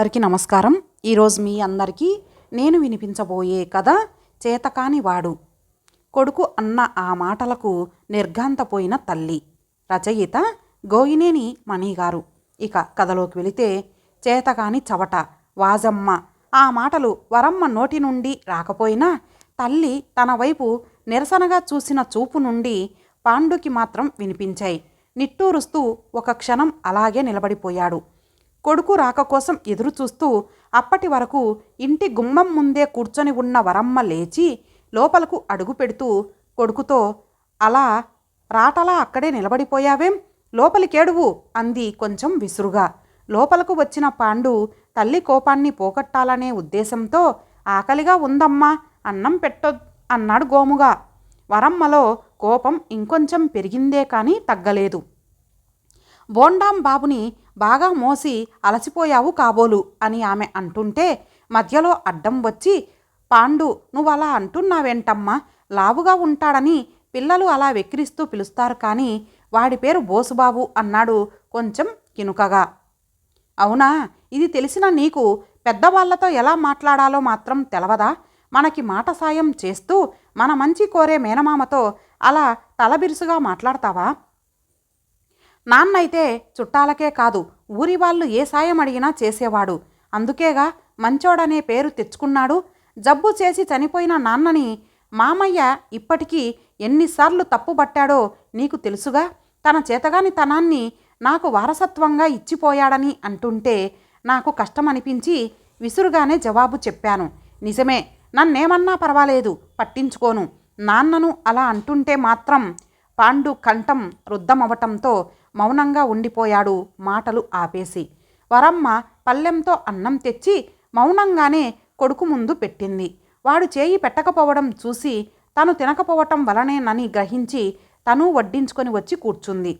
అందరికీ నమస్కారం. ఈరోజు మీ అందరికీ నేను వినిపించబోయే కథ చేతకాని వాడు. కొడుకు అన్న ఆ మాటలకు నిర్ఘాంతపోయిన తల్లి. రచయిత గోయినేని మణిగారు. ఇక కథలోకి వెళితే చేతకాని చవట వాజమ్మ. ఆ మాటలు వరమ్మ నోటి నుండి రాకపోయినా తల్లి తన వైపు నిరసనగా చూసిన చూపు నుండి పాండుకి మాత్రం వినిపించాయి. నిట్టూరుస్తూ ఒక క్షణం అలాగే నిలబడిపోయాడు. కొడుకు రాక కోసం ఎదురు చూస్తూ అప్పటి వరకు ఇంటి గుమ్మం ముందే కూర్చొని ఉన్న వరమ్మ లేచి లోపలకు అడుగు పెడుతూ కొడుకుతో అలా రాటలా అక్కడే నిలబడిపోయావేం? లోపలికేడువు? అంది కొంచెం విసురుగా. లోపలకు వచ్చిన పాండు తల్లి కోపాన్ని పోగొట్టాలనే ఉద్దేశంతో ఆకలిగా ఉందమ్మా అన్నం పెట్టొ అన్నాడు గోముగా. వరమ్మలో కోపం ఇంకొంచెం పెరిగిందే కానీ తగ్గలేదు. బోండాం బాబుని బాగా మోసి అలసిపోయావు కాబోలు అని ఆమె అంటుంటే మధ్యలో అడ్డం వచ్చి పాండు నువ్వు అలా అంటున్నావేంటమ్మా? లావుగా ఉంటాడని పిల్లలు అలా వెక్కిరిస్తూ పిలుస్తారు కానీ వాడి పేరు బోసుబాబు అన్నాడు కొంచెం కినుకగా అవునా? ఇది తెలిసిన నీకు పెద్దవాళ్ళతో ఎలా మాట్లాడాలో మాత్రం తెలవదా? మనకి మాట సాయం చేస్తూ మన మంచి కోరే మేనమామతో అలా తలబిరుసుగా మాట్లాడతావా? నాన్నైతే చుట్టాలకే కాదు ఊరి వాళ్ళు ఏ సాయం అడిగినా చేసేవాడు. అందుకేగా మంచోడనే పేరు తెచ్చుకున్నాడు. జబ్బు చేసి చనిపోయిన నాన్నని మామయ్య ఇప్పటికీ ఎన్నిసార్లు తప్పుబట్టాడో నీకు తెలుసుగా? తన చేతగాని తనాన్ని నాకు వారసత్వంగా ఇచ్చిపోయాడని అంటుంటే నాకు కష్టమనిపించి విసురుగానే జవాబు చెప్పాను. నిజమే నన్నేమన్నా పర్వాలేదు పట్టించుకోను. నాన్నను అలా అంటుంటే మాత్రం పాండు కంఠం రుద్దమవటంతో మౌనంగా ఉండిపోయాడు మాటలు ఆపేసి. వరమ్మ పల్లెంతో అన్నం తెచ్చి మౌనంగానే కొడుకు ముందు పెట్టింది. వాడు చేయి పెట్టకపోవడం చూసి తను తినకపోవటం వలనేనని గ్రహించి తను వడ్డించుకొని వచ్చి కూర్చుంది.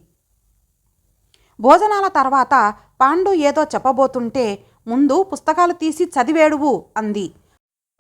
భోజనాల తర్వాత పాండు ఏదో చెప్పబోతుంటే ముందు పుస్తకాలు తీసి చదివేడువు అంది.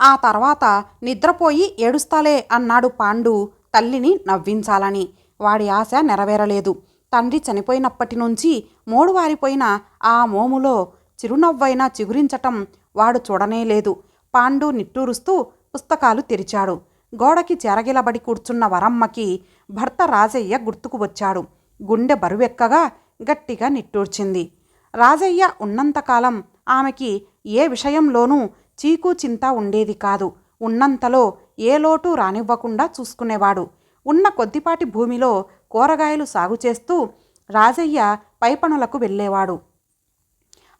ఆ తర్వాత నిద్రపోయి ఏడుస్తాలే అన్నాడు పాండు తల్లిని నవ్వించాలని. వాడి ఆశ నెరవేరలేదు. తండ్రి చనిపోయినప్పటి నుంచి మోడువారిపోయిన ఆ మోములో చిరునవ్వైనా చిగురించటం వాడు చూడనేలేదు పాండు నిట్టూరుస్తూ పుస్తకాలు తెరిచాడు. గోడకి చెరగిలబడి కూర్చున్న వరమ్మకి భర్త రాజయ్య గుర్తుకు వచ్చాడు. గుండె బరువెక్కగా గట్టిగా నిట్టూర్చింది. రాజయ్య ఉన్నంతకాలం ఆమెకి ఏ విషయంలోనూ చీకు చింత ఉండేది కాదు. ఉన్నంతలో ఏ లోటు రానివ్వకుండా చూసుకునేవాడు. ఉన్న కొద్దిపాటి భూమిలో కూరగాయలు సాగు చేస్తూ రాజయ్య పైపనులకు వెళ్ళేవాడు.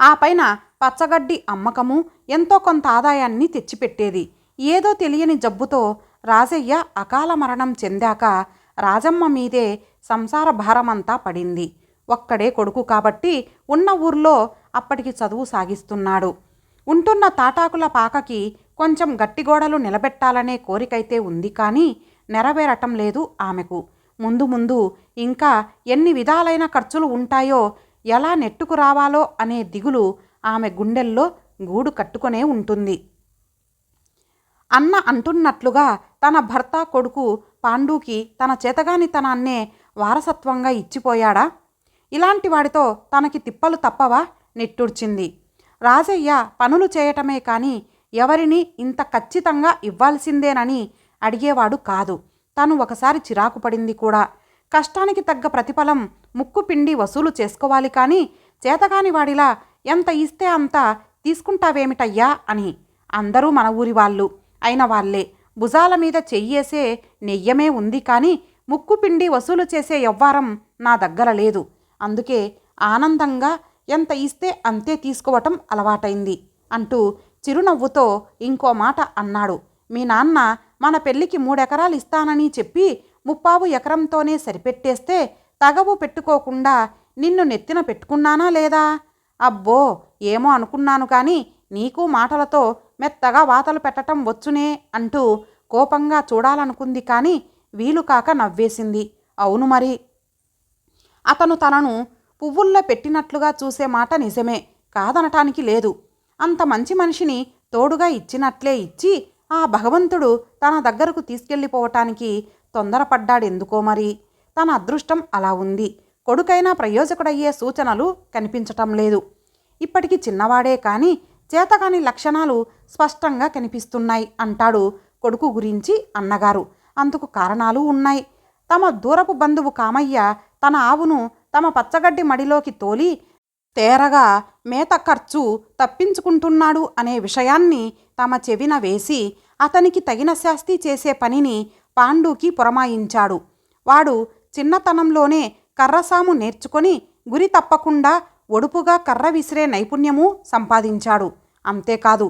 ఆ పైన పచ్చగడ్డి అమ్మకము ఎంతో కొంత ఆదాయాన్ని తెచ్చిపెట్టేది. ఏదో తెలియని జబ్బుతో రాజయ్య అకాల మరణం చెందాక రాజమ్మ మీదే సంసార భారమంతా పడింది. ఒక్కడే కొడుకు కాబట్టి ఉన్న ఊర్లో అప్పటికి చదువు సాగిస్తున్నాడు. ఉంటున్న తాటాకుల పాకకి కొంచెం గట్టిగోడలు నిలబెట్టాలనే కోరికైతే ఉంది కానీ నెరవేరటం లేదు ఆమెకు. ముందు ముందు ఇంకా ఎన్ని విధాలైన ఖర్చులు ఉంటాయో ఎలా నెట్టుకు రావాలో అనే దిగులు ఆమె గుండెల్లో గూడు కట్టుకొనే ఉంటుంది. అన్న అంటున్నట్లుగా తన భర్త కొడుకు పాండూకి తన చేతగానితనాన్నే వారసత్వంగా ఇచ్చిపోయాడా? ఇలాంటి వాడితో తనకి తిప్పలు తప్పవా? నిట్టూర్చింది. రాజయ్య పనులు చేయటమే కానీ ఎవరిని ఇంత ఖచ్చితంగా ఇవ్వాల్సిందేనని అడిగేవాడు కాదు. తను ఒకసారి చిరాకు పడింది కూడా. కష్టానికి తగ్గ ప్రతిఫలం ముక్కు పిండి వసూలు చేసుకోవాలి కానీ చేతగాని వాడిలా ఎంత ఇస్తే అంత తీసుకుంటావేమిటయ్యా అని. అందరూ మన ఊరి వాళ్ళు. అయిన వాళ్ళే. భుజాల మీద చెయ్యేసే నెయ్యమే ఉంది కానీ ముక్కు పిండి వసూలు చేసే వ్యవహారం నా దగ్గర లేదు. అందుకే ఆనందంగా ఎంత ఇస్తే అంతే తీసుకోవటం అలవాటైంది అంటూ చిరునవ్వుతో ఇంకో మాట అన్నాడు. మీ నాన్న మన పెళ్ళికి మూడెకరాలు ఇస్తానని చెప్పి ముప్పావు ఎకరంతోనే సరిపెట్టేస్తే తగవు పెట్టుకోకుండా నిన్ను నెత్తిన పెట్టుకున్నానా లేదా? అబ్బో ఏమో అనుకున్నాను కానీ నీకు మాటలతో మెత్తగా వాతలు పెట్టటం వచ్చునే అంటూ కోపంగా చూడాలనుకుంది కానీ వీలు కాక నవ్వేసింది. అవును మరి. అతను తనను పువ్వుల్లో పెట్టినట్లుగా చూసే మాట నిజమే కాదనటానికి లేదు. అంత మంచి మనిషిని తోడుగా ఇచ్చినట్లే ఇచ్చి ఆ భగవంతుడు తన దగ్గరకు తీసుకెళ్ళిపోవటానికి తొందరపడ్డాడెందుకో మరి. తన అదృష్టం అలా ఉంది. కొడుకైనా ప్రయోజకుడయ్యే సూచనలు కనిపించటం లేదు. ఇప్పటికి చిన్నవాడే కానీ చేతకాని లక్షణాలు స్పష్టంగా కనిపిస్తున్నాయి అంటాడు కొడుకు గురించి అన్నగారు. అందుకు కారణాలు ఉన్నాయి. తమ దూరపు బంధువు కామయ్య తన ఆవును తమ పచ్చగడ్డి మడిలోకి తోలి తేరగా మేత ఖర్చు తప్పించుకుంటున్నాడు అనే విషయాన్ని తమ చెవిన వేసి అతనికి తగిన శాస్తి చేసే పనిని పాండుకి పురమాయించాడు. వాడు చిన్నతనంలోనే కర్రసాము నేర్చుకొని గురి తప్పకుండా ఒడుపుగా కర్ర విసిరే నైపుణ్యము సంపాదించాడు. అంతేకాదు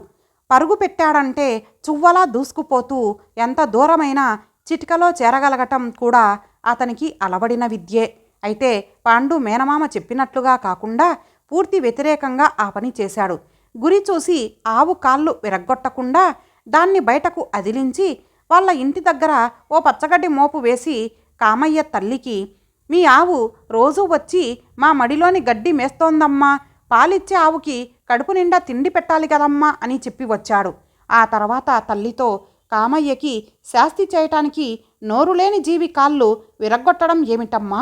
పరుగు పెట్టాడంటే చువ్వలా దూసుకుపోతూ ఎంత దూరమైనా చిటికలో చేరగలగటం కూడా అతనికి అలవడిన విద్యే. అయితే పాండు మేనమామ చెప్పినట్లుగా కాకుండా పూర్తి వ్యతిరేకంగా ఆ పని చేశాడు. గురి చూసి ఆవు కాళ్ళు విరగ్గొట్టకుండా దాన్ని బయటకు అదిలించి వాళ్ళ ఇంటి దగ్గర ఓ పచ్చగడ్డి మోపు వేసి కామయ్య తల్లికి మీ ఆవు రోజూ వచ్చి మా మడిలోని గడ్డి మేస్తోందమ్మా. పాలిచ్చే ఆవుకి కడుపు నిండా తిండి పెట్టాలి కదమ్మా అని చెప్పి వచ్చాడు. ఆ తర్వాత తల్లితో కామయ్యకి శాస్తి చేయటానికి నోరులేని జీవి కాళ్ళు విరగ్గొట్టడం ఏమిటమ్మా?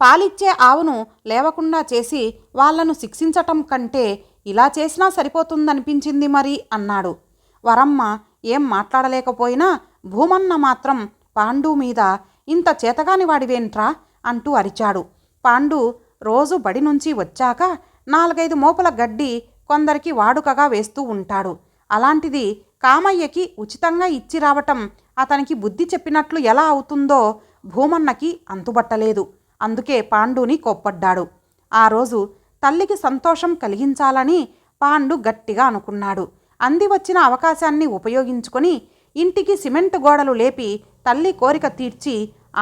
పాలిచ్చే ఆవును లేవకుండా చేసి వాళ్ళను శిక్షించటం కంటే ఇలా చేసినా సరిపోతుందనిపించింది మరి అన్నాడు. వరమ్మ ఏం మాట్లాడలేకపోయినా భూమన్న మాత్రం పాండు మీద ఇంత చేతగాని వాడివేంట్రా అంటూ అరిచాడు. పాండు రోజు బడి నుంచి వచ్చాక నాలుగైదు మోపుల గడ్డి కొందరికి వాడుకగా వేస్తూ ఉంటాడు. అలాంటిది కామయ్యకి ఉచితంగా ఇచ్చి రావటం అతనికి బుద్ధి చెప్పినట్లు ఎలా అవుతుందో భూమన్నకి అంతుబట్టలేదు. అందుకే పాండుని కోప్పడ్డాడు. ఆ రోజు తల్లికి సంతోషం కలిగించాలని పాండు గట్టిగా అనుకున్నాడు. అంది వచ్చిన అవకాశాన్ని ఉపయోగించుకొని ఇంటికి సిమెంట్ గోడలు లేపి తల్లి కోరిక తీర్చి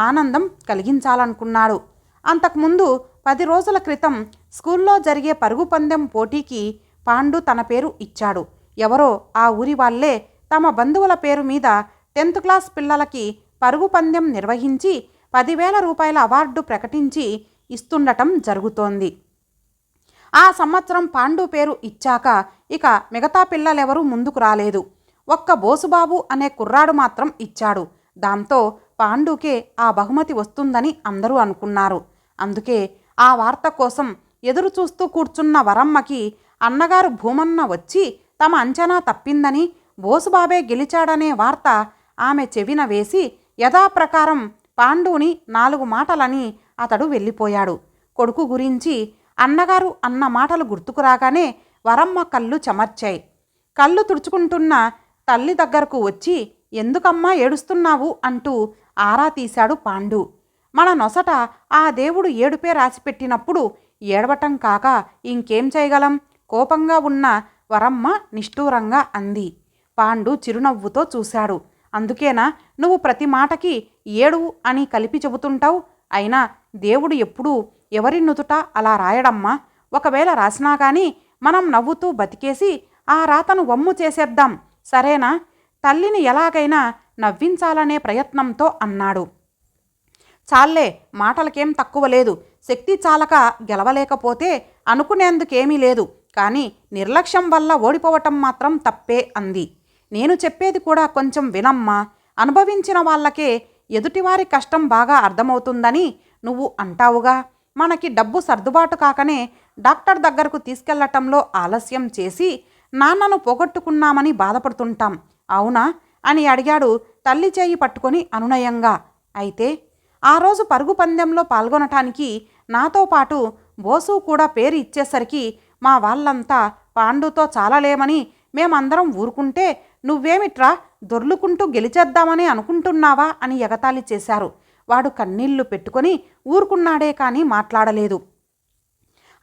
ఆనందం కలిగించాలనుకున్నాడు. అంతకుముందు పది రోజుల క్రితం స్కూల్లో జరిగే పరుగు పందెం పోటీకి పాండు తన పేరు ఇచ్చాడు. ఎవరో ఆ ఊరి వాళ్ళే తమ బంధువుల పేరు మీద టెన్త్ క్లాస్ పిల్లలకి పరుగు పందెం నిర్వహించి పదివేల రూపాయల అవార్డు ప్రకటించి ఇస్తుండటం జరుగుతోంది. ఆ సంవత్సరం పాండు పేరు ఇచ్చాక ఇక మిగతా పిల్లలెవరూ ముందుకు రాలేదు. ఒక్క బోసుబాబు అనే కుర్రాడు మాత్రం ఇచ్చాడు. దాంతో పాండుకే ఆ బహుమతి వస్తుందని అందరూ అనుకున్నారు. అందుకే ఆ వార్త కోసం ఎదురు చూస్తూ కూర్చున్న వరమ్మకి అన్నగారు భూమన్న వచ్చి తమ అంచనా తప్పిందని బోసుబాబే గెలిచాడనే వార్త ఆమె చెవిన వేసి యథాప్రకారం పాండుని నాలుగు మాటలని అతడు వెళ్ళిపోయాడు. కొడుకు గురించి అన్నగారు అన్న మాటలు గుర్తుకు రాగానే వరమ్మ కళ్ళు చెమర్చాయి. కళ్ళు తుడుచుకుంటున్న తల్లి దగ్గరకు వచ్చి ఎందుకమ్మా ఏడుస్తున్నావు? అంటూ ఆరా తీశాడు పాండు. మన నొసట ఆ దేవుడు ఏడుపే రాసిపెట్టినప్పుడు ఏడవటం కాక ఇంకేం చేయగలం? కోపంగా ఉన్న వరమ్మ నిష్ఠూరంగా అంది. పాండు చిరునవ్వుతో చూశాడు. అందుకేనా నువ్వు ప్రతి మాటకి ఏడు అని కలిపి చెబుతుంటావు? అయినా దేవుడు ఎప్పుడూ ఎవరి నుదుట అలా రాయడమ్మా? ఒకవేళ రాసినా కానీ మనం నవ్వుతూ బతికేసి ఆ రాతను వమ్ము చేసేద్దాం. సరేనా? తల్లిని ఎలాగైనా నవ్వించాలనే ప్రయత్నంతో అన్నాడు. చాలే మాటలకేం తక్కువ లేదు. శక్తి చాలక గెలవలేకపోతే అనుకునేందుకేమీ లేదు. కానీ నిర్లక్ష్యం వల్ల ఓడిపోవటం మాత్రం తప్పే అంది. నేను చెప్పేది కూడా కొంచెం వినమ్మా. అనుభవించిన వాళ్ళకే ఎదుటివారి కష్టం బాగా అర్థమవుతుందని నువ్వు అంటావుగా. మనకి డబ్బు సర్దుబాటు కాకనే డాక్టర్ దగ్గరకు తీసుకెళ్ళటంలో ఆలస్యం చేసి నాన్నను పోగొట్టుకున్నామని బాధపడుతుంటాం. అవునా? అని అడిగాడు తల్లి చేయి పట్టుకొని అనునయంగా. అయితే ఆ రోజు పరుగు పందెంలో పాల్గొనటానికి నాతో పాటు బోసు కూడా పేరు ఇచ్చేసరికి మా వాళ్ళంతా పాండుతో చాలలేమని మేమందరం ఊరుకుంటే నువ్వేమిట్రా దొర్లుకుంటూ గెలిచేద్దామని అనుకుంటున్నావా అని ఎగతాళి చేశారు. వాడు కన్నీళ్ళు పెట్టుకొని ఊరుకున్నాడే కానీ మాట్లాడలేదు.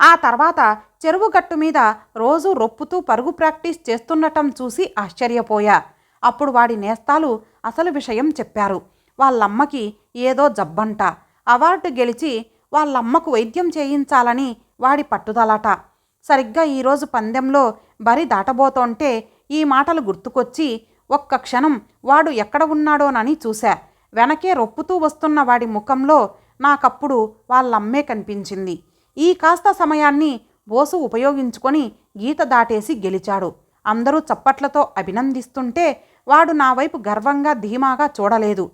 ఆ తర్వాత చెరువు గట్టు మీద రోజు రొప్పుతూ పరుగు ప్రాక్టీస్ చేస్తుండటం చూసి ఆశ్చర్యపోయా. అప్పుడు వాడి నేస్తాలు అసలు విషయం చెప్పారు. వాళ్ళమ్మకి ఏదో జబ్బంట. అవార్డు గెలిచి వాళ్ళమ్మకు వైద్యం చేయించాలని వాడి పట్టుదలట. సరిగ్గా ఈరోజు పందెంలో బరి దాటబోతోంటే ఈ మాటలు గుర్తుకొచ్చి ఒక్క క్షణం వాడు ఎక్కడ ఉన్నాడోనని చూశా. వెనకే రొప్పుతూ వస్తున్న వాడి ముఖంలో నాకప్పుడు వాళ్ళమ్మే కనిపించింది. ఈ కాస్త సమయాన్ని బోసు ఉపయోగించుకొని గీత దాటేసి గెలిచాడు. అందరూ చప్పట్లతో అభినందిస్తుంటే వాడు నా వైపు గర్వంగా ధీమాగా చూడలేదు.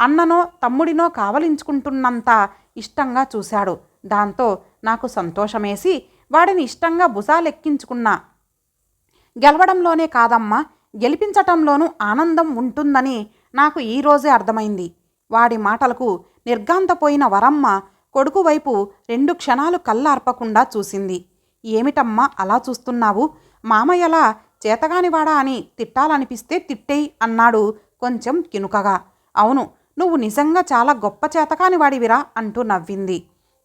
అన్ననో తమ్ముడినో కావలించుకుంటున్నంత ఇష్టంగా చూశాడు. దాంతో నాకు సంతోషమేసి వాడిని ఇష్టంగా భుజాలెక్కించుకున్నా గెలవడంలోనే కాదమ్మా గెలిపించటంలోనూ ఆనందం ఉంటుందని నాకు ఈరోజే అర్థమైంది. వాడి మాటలకు నిర్గాంతపోయిన వరమ్మ కొడుకు వైపు రెండు క్షణాలు కళ్ళార్పకుండా చూసింది. ఏమిటమ్మా అలా చూస్తున్నావు? మామయ్యలా చేతగానివాడా అని తిట్టాలనిపిస్తే తిట్టేయి అన్నాడు కొంచెం కినుకగా. అవును నువ్వు నిజంగా చాలా గొప్ప చేతకానివాడివిరా అంటూ నవ్వింది.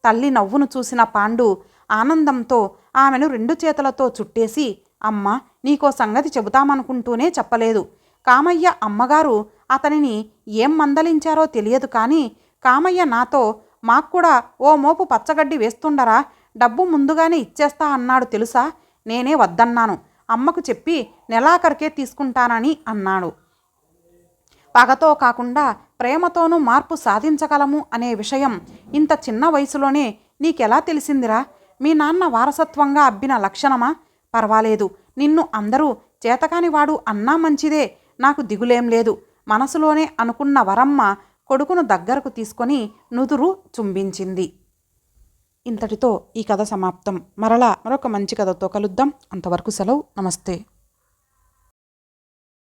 తల్లి నవ్వును చూసిన పాండు ఆనందంతో ఆమెను రెండు చేతులతో చుట్టేసి అమ్మ నీకో సంగతి చెబుతామనుకుంటూనే చెప్పలేదు. కామయ్య అమ్మగారు అతనిని ఏం మందలించారో తెలియదు కానీ కామయ్య నాతో మాక్కూడా ఓ మోపు పచ్చగడ్డి వేస్తుండరా డబ్బు ముందుగానే ఇచ్చేస్తా అన్నాడు తెలుసా? నేనే వద్దన్నాను. అమ్మకు చెప్పి నెలాఖరికే తీసుకుంటానని అన్నాడు. పగతో కాకుండా ప్రేమతోనూ మార్పు సాధించగలము అనే విషయం ఇంత చిన్న వయసులోనే నీకెలా తెలిసిందిరా? మీ నాన్న వారసత్వంగా అబ్బిన లక్షణమా? పర్వాలేదు. నిన్ను అందరూ చేతకానివాడు అన్నా మంచిదే. నాకు దిగులేం లేదు. మనసులోనే అనుకున్న వరమ్మ కొడుకును దగ్గరకు తీసుకొని నుదురు చుంబించింది. ఇంతటితో ఈ కథ సమాప్తం. మరలా మరొక మంచి కథతో కలుద్దాం. అంతవరకు సెలవు. నమస్తే.